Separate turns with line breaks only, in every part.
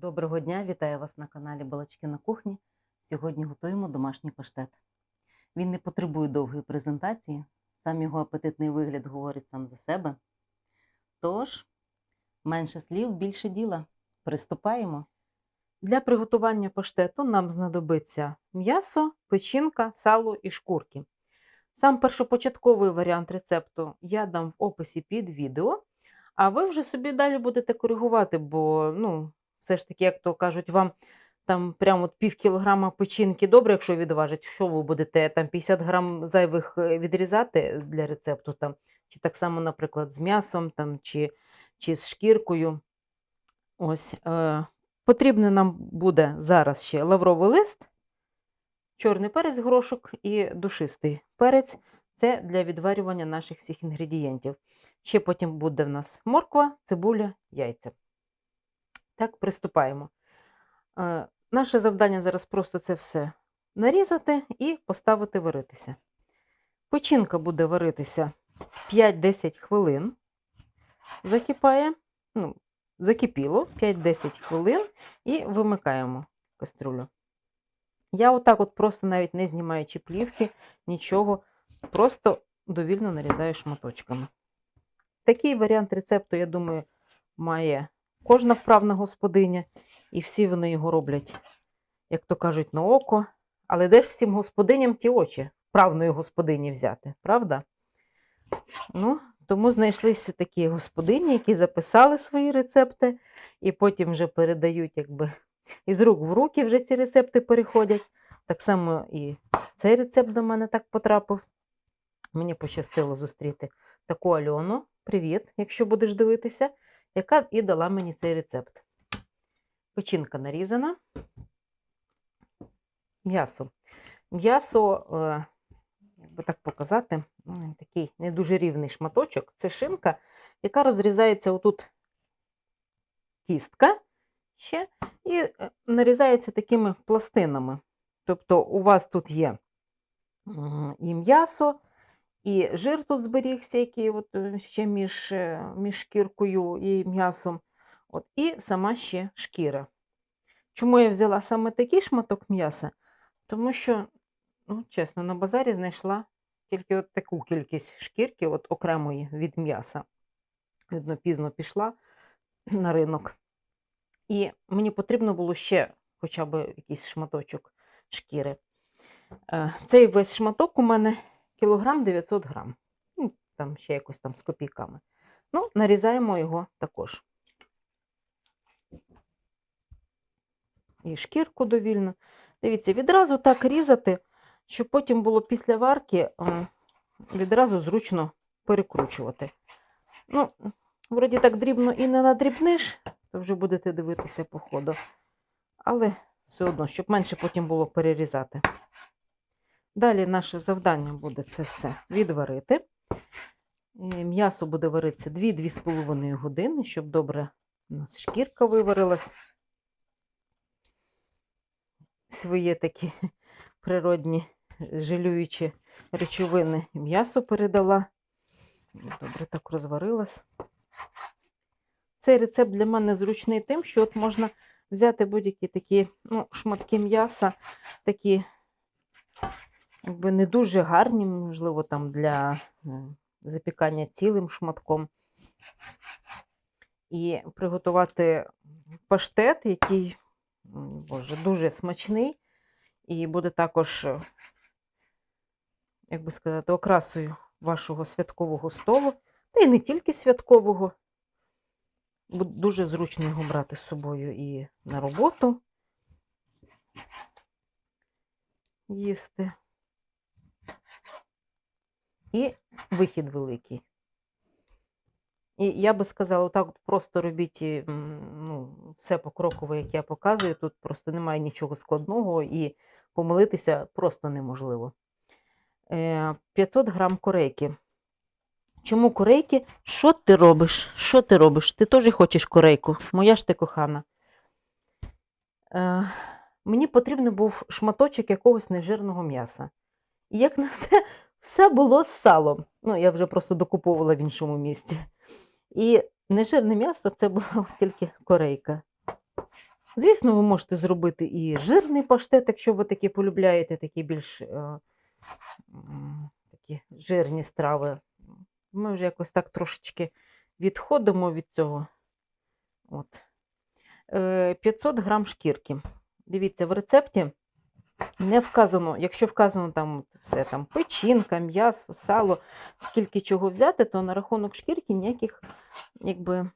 Доброго дня, вітаю вас на каналі Балачки на кухні. Сьогодні готуємо домашній паштет. Він не потребує довгої презентації, сам його апетитний вигляд говорить сам за себе. Тож, менше слів, більше діла. Приступаємо.
Для приготування паштету нам знадобиться м'ясо, печінка, сало і шкурки. Сам першопочатковий варіант рецепту я дам в описі під відео, а ви вже собі далі будете коригувати, бо ну, все ж таки, як то кажуть, вам там прямо от пів кілограма печінки добре, якщо відважить, що ви будете там 50 грам зайвих е, відрізати для рецепту, там, чи так само, наприклад, з м'ясом там, чи, чи з шкіркою. Ось, е, Потрібно нам буде зараз ще лавровий лист, чорний перець горошок і душистий перець. Це для відварювання наших всіх інгредієнтів. Ще потім буде в нас морква, цибуля, яйця. Так, приступаємо. Е, Наше завдання зараз просто це все нарізати і поставити варитися. Печінка буде варитися 5-10 хвилин. Закипає, ну, закипіло 5-10 хвилин і вимикаємо каструлю. Я отак от просто навіть не знімаючи плівки, нічого, просто довільно нарізаю шматочками. Такий варіант рецепту, я думаю, має кожна вправна господиня, і всі вони його роблять, як то кажуть, на око. Але де ж всім господиням ті очі вправної господині взяти, правда? Ну, тому знайшлися такі господині, які записали свої рецепти, і потім вже передають, якби із рук в руки вже ці рецепти переходять. Так само і цей рецепт до мене так потрапив. Мені пощастило зустріти таку Альону. Привіт, якщо будеш дивитися, яка і дала мені цей рецепт. Печінка нарізана. М'ясо. М'ясо, е, як би так показати, такий не дуже рівний шматочок. Це шинка, яка розрізається отут кістка ще, і е, нарізається такими пластинами. Тобто у вас тут є і м'ясо, і жир тут зберігся, який от е, ще між, е, між шкіркою і м'ясом, от, і сама ще шкіра. Чому я взяла саме такий шматок м'яса? Тому що, ну, чесно, на базарі знайшла тільки от таку кількість шкірки, от окремої від м'яса. Видно, пізно пішла на ринок. І мені потрібно було ще хоча б якийсь шматочок шкіри. Е, Цей весь шматок у мене кілограм 900 грам. Ну, Там ще якось там з копійками. Ну, нарізаємо його також. І шкірку довільно. Дивіться, відразу так різати, щоб потім було після варки е, відразу зручно перекручувати. Ну, вроді так дрібно і не надрібниш, то вже будете дивитися по ходу. Але все одно, щоб менше потім було перерізати. Далі наше завдання буде це все відварити. Е, М'ясо буде варитися 2-2,5 години, щоб добре у нас шкірка виварилась. Свої такі природні жилюючі речовини м'ясо передала. Добре так розварилась. Цей рецепт для мене зручний тим, що от можна взяти будь-які такі ну, шматки м'яса, такі якби не дуже гарні, можливо, там для запікання цілим шматком. І приготувати паштет, який, боже, дуже смачний, і буде також, е, як би сказати, окрасою вашого святкового столу, та й не тільки святкового. Буде дуже зручно його брати з собою і на роботу їсти. І вихід великий. І я би сказала, отак просто робіть ну, все покроково, як я показую. Тут просто немає нічого складного і помилитися просто неможливо. Е, 500 грам корейки. Чому корейки? Що ти робиш? Що ти робиш? Ти теж хочеш корейку? Моя ж ти кохана. Е, мені потрібен був шматочок якогось нежирного м'яса. І як на те, все було з салом. Ну, я вже просто докуповувала в іншому місці. І нежирне м'ясо це була тільки корейка. Звісно, ви можете зробити і жирний паштет, якщо ви такі полюбляєте, такі більш е, такі жирні страви. Ми вже якось так трошечки відходимо від цього. От. Е, 500 грам шкірки. Дивіться, в рецепті не вказано, якщо вказано там все там печінка, м'ясо, сало, скільки чого взяти, то на рахунок шкірки ніяких якби,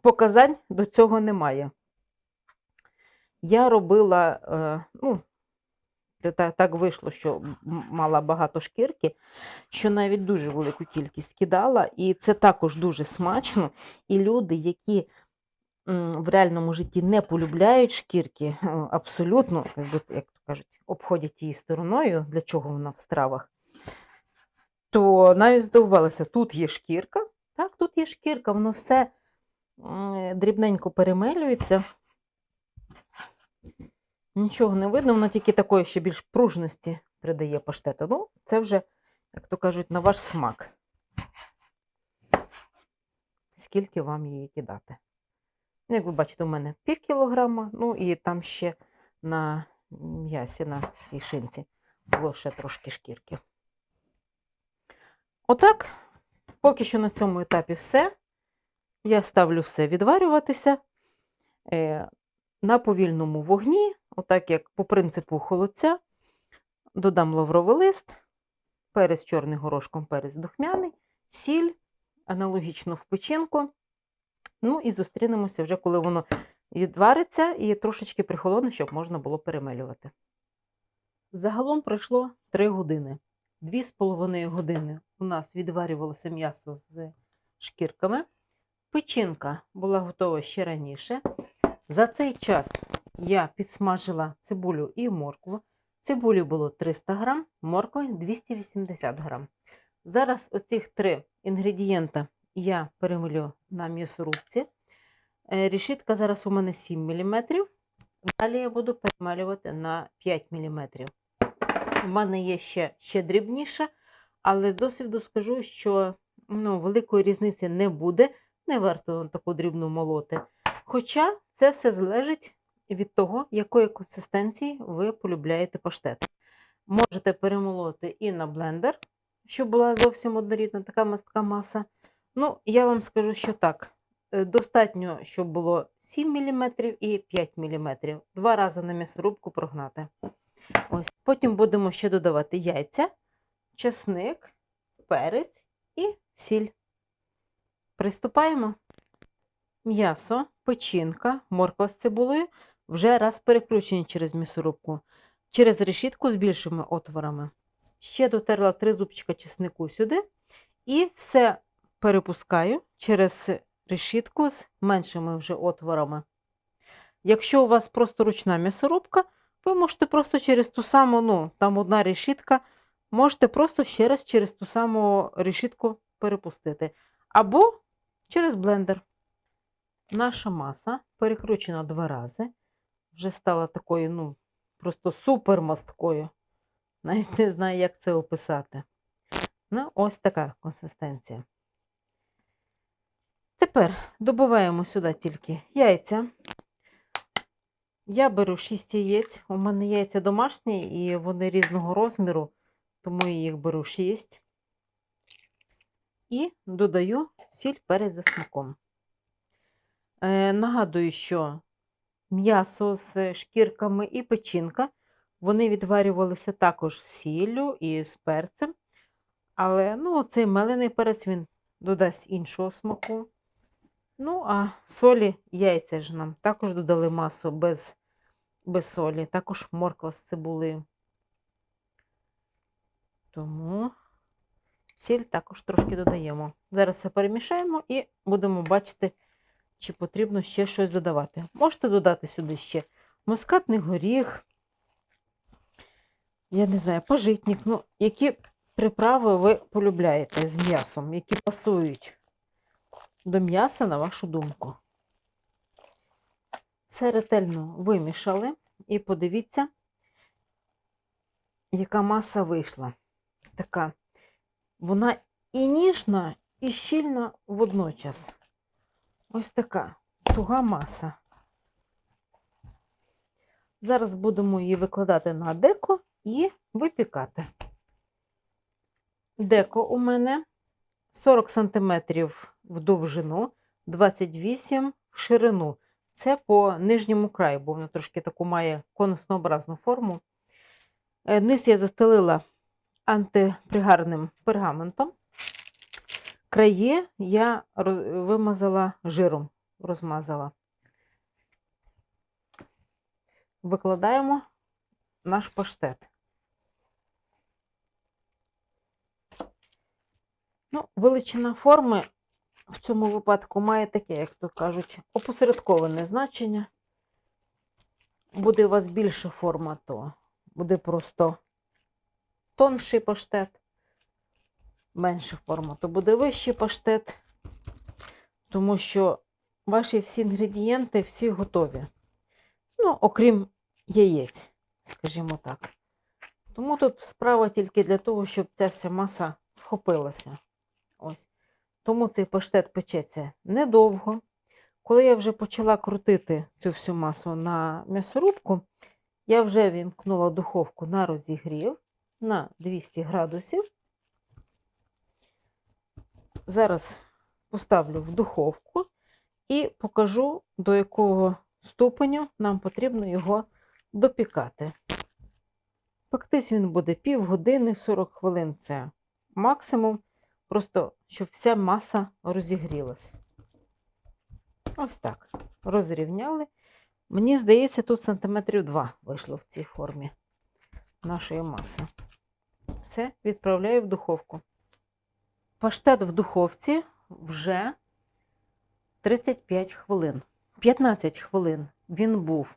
показань до цього немає. Я робила, е, ну, так вийшло, що мала багато шкірки, що навіть дуже велику кількість кидала, і це також дуже смачно. І люди, які в реальному житті не полюбляють шкірки, абсолютно, як, то кажуть, обходять її стороною, для чого вона в стравах, то навіть здивувалися, тут є шкірка, так, тут є шкірка, воно все дрібненько перемелюється. Нічого не видно, воно тільки такої ще більш пружності придає паштету. Ну, це вже, як то кажуть, на ваш смак. Скільки вам її кидати? Ну, Як ви бачите, у мене пів кілограма, ну і там ще на м'ясі, на цій шинці було ще трошки шкірки. Отак, поки що на цьому етапі все. Я ставлю все відварюватися е, на повільному вогні, отак як по принципу холодця. Додам лавровий лист, перець чорний горошком, перець духмяний, сіль, аналогічно в печінку. Ну і зустрінемося вже, коли воно відвариться і трошечки прихолоне, щоб можна було перемелювати. Загалом пройшло 3 години. Дві з половиною години у нас відварювалося м'ясо з шкірками. Печінка була готова ще раніше. За цей час я підсмажила цибулю і моркву. Цибулі було 300 грам, моркви 280 грам. Зараз оцих три інгредієнта я перемилю на м'ясорубці. Е, Рішітка зараз у мене 7 мм. Далі я буду перемалювати на 5 мм. У мене є ще, ще дрібніше, але з досвіду скажу, що ну, великої різниці не буде, не варто таку дрібну молоти. Хоча це все залежить від того, якої консистенції ви полюбляєте паштет. Можете перемолоти і на блендер, щоб була зовсім однорідна така мастка маса. Ну, я вам скажу, що так. е, Достатньо, щоб було 7 мм і 5 мм. Два рази на м'ясорубку прогнати. Ось. Потім будемо ще додавати яйця, чесник, перець і сіль. Приступаємо. М'ясо, печінка, морква з цибулею вже раз перекручені через м'ясорубку, через решітку з більшими отворами. Ще дотерла три зубчика чеснику сюди і все перепускаю через решітку з меншими вже отворами. Якщо у вас просто ручна м'ясорубка, ви можете просто через ту саму, ну, там одна решітка, можете просто ще раз через ту саму решітку перепустити. Або через блендер. Наша маса перекручена два рази. Вже стала такою, ну, просто супер масткою. Навіть не знаю, як це описати. Ну, ось така консистенція. Тепер добаваємо сюди тільки яйця. Я беру 6 яєць. У мене яйця домашні і вони різного розміру, тому я їх беру 6. І додаю сіль перець за смаком. Е, нагадую, що м'ясо з шкірками і печінка, вони відварювалися також з сіллю і з перцем. Але ну, цей мелений перець він додасть іншого смаку. Ну, а солі яйця ж нам також додали масу без, без солі, також морква з цибулею. Тому сіль також трошки додаємо. Зараз все перемішаємо і будемо бачити, чи потрібно ще щось додавати. Можете додати сюди ще мускатний горіх, я не знаю, пожитник, ну, які приправи ви полюбляєте з м'ясом, які пасують до м'яса, на вашу думку. Все ретельно вимішали і подивіться, яка маса вийшла. Така. Вона і ніжна, і щільна водночас. Ось така туга маса. Зараз будемо її викладати на деко і випікати. Деко у мене 40 см в довжину, 28 в ширину. Це по нижньому краю, бо воно трошки таку має конуснообразну форму. Е, Низ я застелила антипригарним пергаментом. Краї я вимазала жиром, розмазала. Викладаємо наш паштет. Ну, величина форми в цьому випадку має таке, як то кажуть, опосередковане значення. Буде у вас більша форма, то буде просто тонший паштет. Менша форма, то буде вищий паштет, тому що ваші всі інгредієнти всі готові. Ну, окрім яєць, скажімо так. Тому тут справа тільки для того, щоб ця вся маса схопилася. Ось. Тому цей паштет печеться недовго. Коли я вже почала крутити цю всю масу на м'ясорубку, я вже вімкнула духовку на розігрів на 200 градусів. Зараз поставлю в духовку і покажу, до якого ступеню нам потрібно його допікати. Пектись він буде півгодини, 40 хвилин це максимум, просто щоб вся маса розігрілась. Ось так. Розрівняли. Мені здається, тут сантиметрів 2 вийшло в цій формі нашої маси. Все, відправляю в духовку. Паштет в духовці вже 35 хвилин. 15 хвилин він був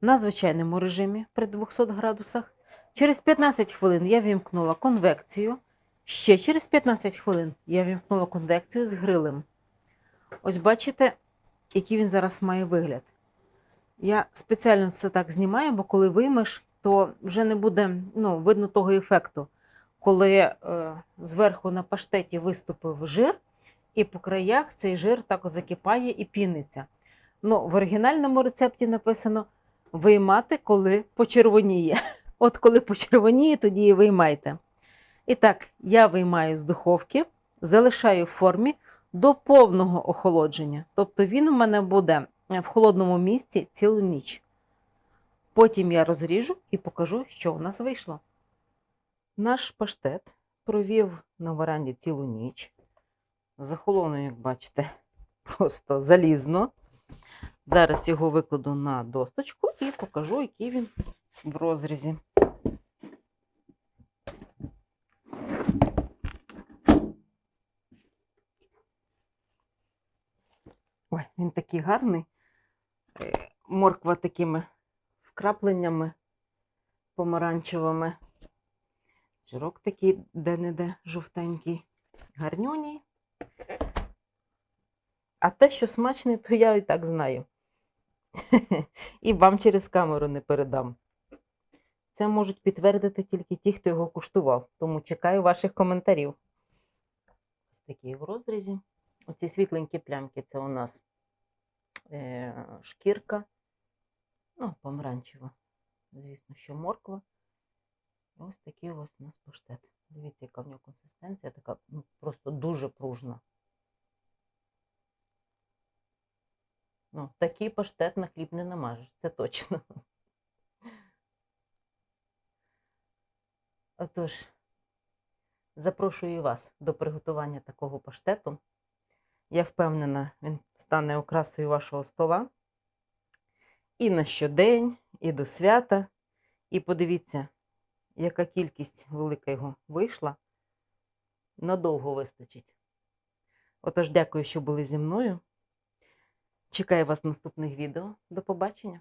на звичайному режимі при 200 градусах. Через 15 хвилин я вімкнула конвекцію. Ще через 15 хвилин я вімкнула конвекцію з грилем. Ось бачите, який він зараз має вигляд. Я спеціально це так знімаю, бо коли виймеш, то вже не буде ну, видно того ефекту, коли е, зверху на паштеті виступив жир, і по краях цей жир так закипає і піниться. Ну, в оригінальному рецепті написано виймати, коли почервоніє. От коли почервоніє, тоді і виймайте. І так, я виймаю з духовки, залишаю в формі до повного охолодження. Тобто він у мене буде в холодному місці цілу ніч. Потім я розріжу і покажу, що у нас вийшло. Наш паштет провів на варанді цілу ніч. Захолонув, як бачите, просто залізно. Зараз його викладу на досточку і покажу, який він в розрізі. Ой, він такий гарний. Е, Морква такими вкрапленнями помаранчевими. Жирок такий де-не-де жовтенький, гарнюній. А те, що смачний, то я і так знаю. І вам через камеру не передам. Це можуть підтвердити тільки ті, хто його куштував. Тому чекаю ваших коментарів. Ось такий в розрізі. Оці світленькі плямки це у нас е, шкірка, ну, помаранчева. Звісно, що морква. Ось такий ось у нас паштет. Дивіться, яка в нього консистенція, така ну, просто дуже пружна. Ну, такий паштет на хліб не намажеш, це точно. Отож, запрошую вас до приготування такого паштету. Я впевнена, він стане окрасою вашого стола. І на щодень, і до свята. І подивіться, яка кількість велика його вийшла. Надовго вистачить. Отож, дякую, що були зі мною. Чекаю вас в наступних відео. До побачення!